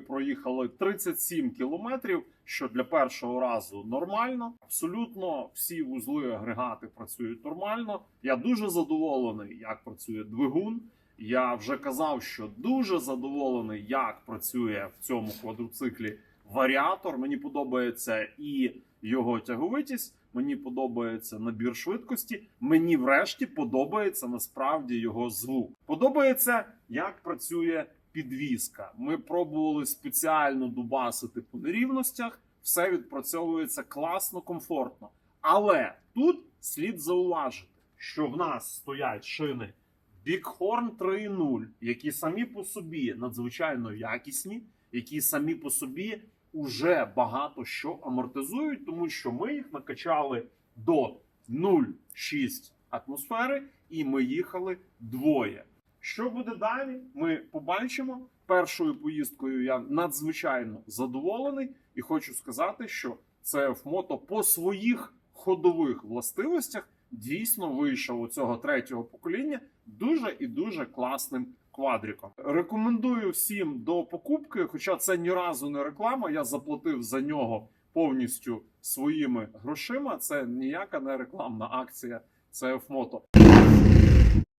проїхали 37 кілометрів, що для першого разу нормально. Абсолютно всі вузли агрегати працюють нормально. Я дуже задоволений, як працює двигун. Я вже казав, що дуже задоволений, як працює в цьому квадроциклі варіатор. Мені подобається і його тяговитість. Мені подобається набір швидкості. Мені, врешті, подобається насправді його звук. Подобається, як працює підвізка. Ми пробували спеціально дубасити по нерівностях. Все відпрацьовується класно, комфортно. Але тут слід зауважити, що в нас стоять шини Bighorn 3.0, які самі по собі надзвичайно якісні, які самі по собі уже багато що амортизують, тому що ми їх накачали до 0,6 атмосфери, і ми їхали двоє. Що буде далі? Ми побачимо. Першою поїздкою я надзвичайно задоволений, і хочу сказати, що CF Moto по своїх ходових властивостях дійсно вийшов у цього третього покоління дуже і дуже класним квадриком. Рекомендую всім до покупки, хоча це ні разу не реклама. Я заплатив за нього повністю своїми грошима. Це ніяка не рекламна акція CF Moto.